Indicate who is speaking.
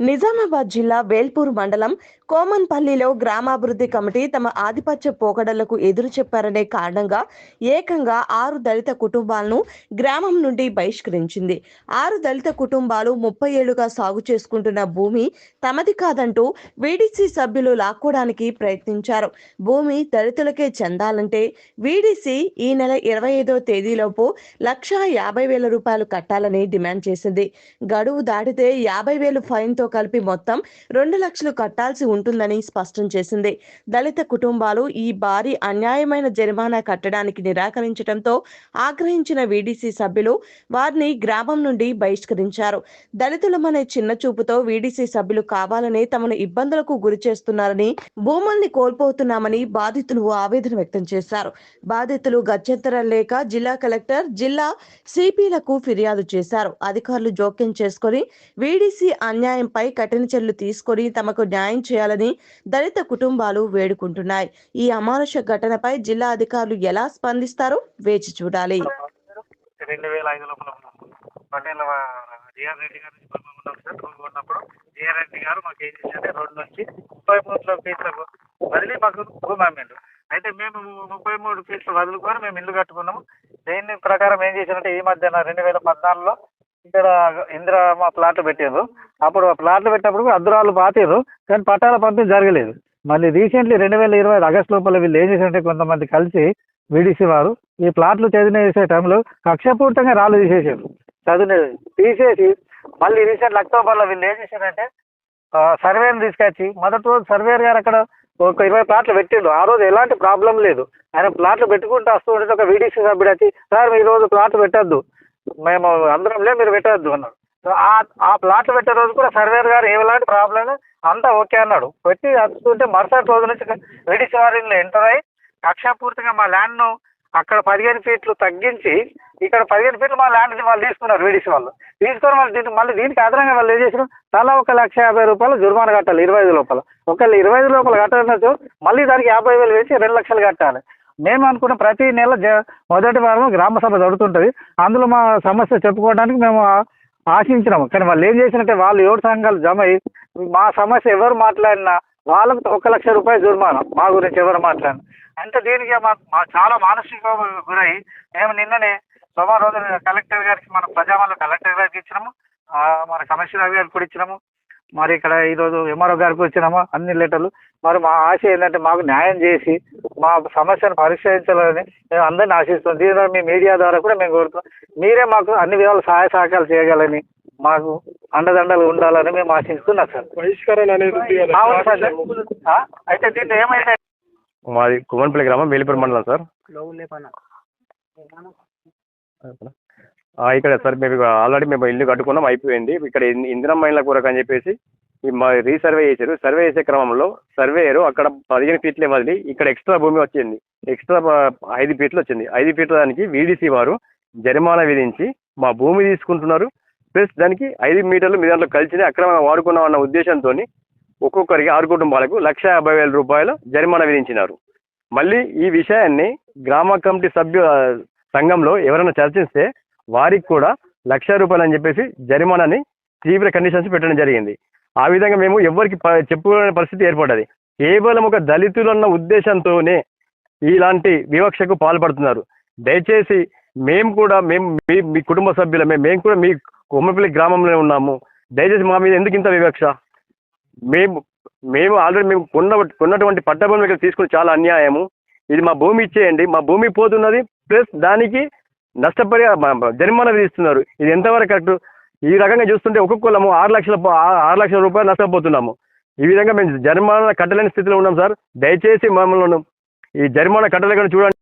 Speaker 1: నిజామాబాద్ జిల్లా వేల్పూర్ మండలం కోమన్పల్లిలో గ్రామాభివృద్ధి కమిటీ తమ ఆధిపత్య పోకడలకు ఎదురు చెప్పారనే కారణంగా ఏకంగా ఆరు దళిత కుటుంబాలను గ్రామం నుండి బహిష్కరించింది. ఆరు దళిత కుటుంబాలు ముప్పై ఏళ్ళుగా సాగు చేసుకుంటున్న భూమి తమది కాదంటూ వీడీసీ సభ్యులు లాక్కోవడానికి ప్రయత్నించారు. భూమి దళితులకే చెందాలంటే వీడీసీ ఈ నెల ఇరవై ఐదో తేదీలోపు లక్షా యాభై వేల రూపాయలు కట్టాలని డిమాండ్ చేసింది. గడువు దాటితే యాభై వేలు ఫైన్తో కలిపి మొత్తం రెండు లక్షలు కట్టాల్సి ఉంటుందని స్పష్టం చేసింది. దళిత కుటుంబాలు ఈ భారీ అన్యాయమైన జరిమానా కట్టడానికి నిరాకరించడంతో ఆగ్రహించిన వీడీసీ సభ్యులు వారిని గ్రామం నుండి బహిష్కరించారు. దళితులమనే చిన్న చూపుతో వీడీసీ సభ్యులు కావాలని తమను ఇబ్బందులకు గురి చేస్తున్నారని భూముల్ని కోల్పోతున్నామని బాధితులు ఆవేదన వ్యక్తం చేశారు. బాధితులు గత్యంతరం లేక జిల్లా కలెక్టర్ జిల్లా సిపిలకు ఫిర్యాదు చేశారు. అధికారులు జోక్యం చేసుకొని వీడీసీ పై కఠిన చర్యలు తీసుకొని తమకు న్యాయం చేయాలని దళిత కుటుంబాలు వేడుకుంటున్నాయి. ఈ అమానుష ఘటనపై జిల్లా అధికారులు ఎలా స్పందిస్తారో వేచి చూడాలి.
Speaker 2: రెండు వేల ఐదు లోపల పటేల్ జిఆర్ రెడ్డి గారు ఉన్నాం సార్. ఉన్నప్పుడు జిఆర్ రెడ్డి గారు మాకు ఏం చేశారంటే రెండు నుంచి ముప్పై మూడు ఫీట్లకు వదిలి మాకు భూమి అయితే మేము ముప్పై మూడు ఫీట్లు వదులుకొని మేము ఇల్లు కట్టుకున్నాము. దేని ప్రకారం ఏం చేశారంటే ఈ మధ్యన రెండు వేల పద్నాలుగులో ఇక్కడ ఇందిరా మా ప్లాట్లు పెట్టారు. అప్పుడు ఆ ప్లాట్లు పెట్టినప్పుడు అద్దురాలు పాతారు కానీ పట్టాల పంపిణీ జరగలేదు. మళ్ళీ రీసెంట్లీ రెండు వేల ఇరవై ఆగస్టు లోపల వీళ్ళు ఏం చేశారంటే కొంతమంది కలిసి వీడిసి వారు ఈ ప్లాట్లు చదివిన చేసే టైంలో కక్షపూర్తంగా రాళ్ళు తీసేసారు చదివిన తీసేసి మళ్ళీ రీసెంట్ అక్టోబర్లో వీళ్ళు ఏం చేశారంటే సర్వేని తీసుకొచ్చి మొదటి రోజు సర్వేర్ గారు అక్కడ ఒక ఇరవై ప్లాట్లు పెట్టిండు. ఆ రోజు ఎలాంటి ప్రాబ్లం లేదు. ఆయన ప్లాట్లు పెట్టుకుంటూ వస్తూ ఉంటే ఒక వీడీసీ సభ్యుడు వచ్చి సార్ ఈ రోజు ప్లాట్లు పెట్టద్దు. మేము అందరంలే మీరు పెట్టద్దు అన్నాడు ఆ ఆ ప్లాట్లు పెట్టే రోజు కూడా సర్వేర్ గారు ఏలాంటి ప్రాబ్లం అంతా ఓకే అన్నాడు. పెట్టి వస్తుంటే మరుసటి రోజు నుంచి రెడీ వారిని ఎంటర్ అయ్యి కక్షాపూర్తిగా మా ల్యాండ్ను అక్కడ పదిహేను ఫీట్లు తగ్గించి ఇక్కడ పదిహేను ఫీట్లు మా ల్యాండ్ వాళ్ళు తీసుకున్నారు వీడిసి వాళ్ళు. తీసుకొని వాళ్ళు దీనికి మళ్ళీ దీనికి అదనంగా వాళ్ళు ఏం చేసిన తలా ఒక లక్ష యాభై రూపాయలు జుర్మానా కట్టాలి ఇరవై ఐదు లోపల. ఒకవేళ ఇరవై ఐదు లోపల కట్టాలన్నట్టు మళ్ళీ దానికి యాభై వేలు వేసి రెండు లక్షలు కట్టాలి. మేము అనుకున్న ప్రతి నెల జ మొదటి వారం గ్రామ సభ జరుగుతుంటుంది. అందులో మా సమస్య చెప్పుకోవడానికి మేము ఆశించినాము. కానీ వాళ్ళు ఏం చేసినట్టే వాళ్ళు ఏడు సంఘాలు జమ అయ్యి మా సమస్య ఎవరు మాట్లాడినా వాళ్ళకు ఒక లక్ష రూపాయలు జుర్మానా. మా గురించి ఎవరు మాట్లాడినా. అంటే దీనికి మా చాలా మానసిక గురై మేము నిన్ననే సోమవారం రోజు కలెక్టర్ గారికి మన ప్రజావాళ్ళు కలెక్టర్ గారికి ఇచ్చినాము. మన కమిషనర్ గారికి కూడా ఇచ్చినాము. మరి ఇక్కడ ఈరోజు ఎంఆర్ఓ గారికి వచ్చినాము? అన్ని లెటర్లు. మరి మా ఆశ ఏంటంటే మాకు న్యాయం చేసి మా సమస్యను పరిష్కరించాలని మేము అందరిని ఆశిస్తున్నాం. దీని ద్వారా మీ మీడియా ద్వారా కూడా మేము కోరుతున్నాం. మీరే మాకు అన్ని విధాలు సహాయ సహకారాలు చేయగలని మాకు అండదండలు ఉండాలని మేము ఆశిస్తున్నాం సార్.
Speaker 3: బహిష్కరణ అనేది ఉంది కదా.
Speaker 2: అవును సార్. ఆ, అయితే దీంట్లో ఏమైతే
Speaker 3: మాది కుమన్పల్లి గ్రామం వేలిపూర్ మండలం సార్. ఇక్కడ సార్ మేము ఆల్రెడీ మేము ఇల్లు కట్టుకున్నాం అయిపోయింది. ఇక్కడ ఇన్- మైన్ల కూరకు అని చెప్పేసి మా రీసర్వే చేశారు. సర్వే చేసే క్రమంలో సర్వేయరు అక్కడ పదిహేను ఫీట్లే వదిలి ఇక్కడ ఎక్స్ట్రా భూమి వచ్చింది. ఎక్స్ట్రా ఐదు ఫీట్లు వచ్చింది. ఐదు ఫీట్ల దానికి వీడీసీ వారు జరిమానా విధించి మా భూమి తీసుకుంటున్నారు. ప్లస్ దానికి ఐదు మీటర్లు మీ దాంట్లో కలిసి అక్రమంగా వాడుకున్నాం అన్న ఉద్దేశంతో ఒక్కొక్కరికి ఆరు కుటుంబాలకు లక్ష యాభై వేల రూపాయలు జరిమానా విధించినారు. మళ్ళీ ఈ విషయాన్ని గ్రామ కమిటీ సభ్యు సంఘంలో ఎవరైనా చర్చిస్తే వారికి కూడా లక్ష రూపాయలు అని చెప్పేసి జరిమానాని తీవ్ర కండిషన్స్ పెట్టడం జరిగింది. ఆ విధంగా మేము ఎవరికి ప- చెప్పుకోలేని పరిస్థితి ఏర్పడ్డది. కేవలం ఒక దళితులన్న ఉద్దేశంతోనే ఇలాంటి వివక్షకు పాల్పడుతున్నారు. దయచేసి మేము కూడా మేము మీ మీ కుటుంబ సభ్యులమే మేము కూడా మీ కొమ్మపల్లి గ్రామంలో ఉన్నాము. దయచేసి మా మీద ఎందుకు ఇంత వివక్ష? మేము మేము ఆల్రెడీ మేము కొన్న కొన్నటువంటి పట్టభూమి ఇక్కడ తీసుకుని చాలా అన్యాయము. ఇది మా భూమి ఇచ్చేయండి. మా భూమి పోతున్నది ప్లస్ దానికి నష్టపరిహారం జరిమానా విధిస్తున్నారు ఇది ఎంతవరకు కరెక్ట్? ఈ రకంగా చూస్తుంటే ఒక్కొక్కలము ఆరు లక్షల ఆ- ఆరు లక్షల రూపాయలు నష్టపోతున్నాము. ఈ విధంగా మేము జరిమానా కట్టలేని స్థితిలో ఉన్నాం సార్. దయచేసి మమ్మల్ని ఈ జరిమానా కట్టలేకుండా చూడండి.